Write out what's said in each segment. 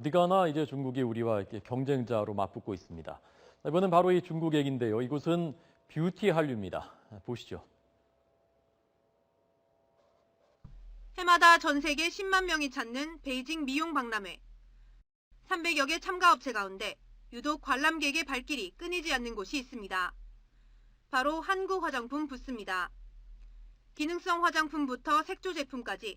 어디 가나 이제 중국이 우리와 이렇게 경쟁자로 맞붙고 있습니다. 이번엔 바로 이 중국 얘기인데요. 이곳은 뷰티 한류입니다. 보시죠. 해마다 전 세계 10만 명이 찾는 베이징 미용 박람회. 300여 개 참가 업체 가운데 유독 관람객의 발길이 끊이지 않는 곳이 있습니다. 바로 한국 화장품 부스입니다. 기능성 화장품부터 색조 제품까지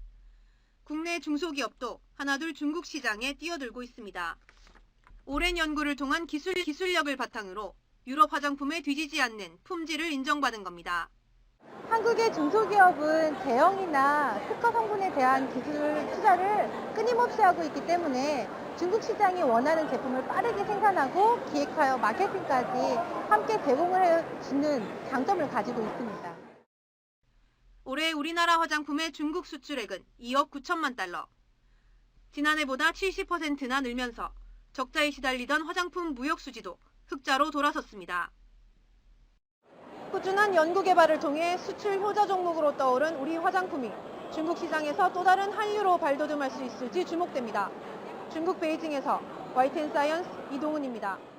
국내 중소기업도 하나둘 중국 시장에 뛰어들고 있습니다. 오랜 연구를 통한 기술, 기술력을 바탕으로 유럽 화장품에 뒤지지 않는 품질을 인정받은 겁니다. 한국의 중소기업은 대형이나 특허 성분에 대한 기술 투자를 끊임없이 하고 있기 때문에 중국 시장이 원하는 제품을 빠르게 생산하고 기획하여 마케팅까지 함께 제공을 해주는 장점을 가지고 있습니다. 올해 우리나라 화장품의 중국 수출액은 2억 9천만 달러. 지난해보다 70%나 늘면서 적자에 시달리던 화장품 무역 수지도 흑자로 돌아섰습니다. 꾸준한 연구 개발을 통해 수출 효자 종목으로 떠오른 우리 화장품이 중국 시장에서 또 다른 한류로 발돋움할 수 있을지 주목됩니다. 중국 베이징에서 YTN 사이언스 이동훈입니다.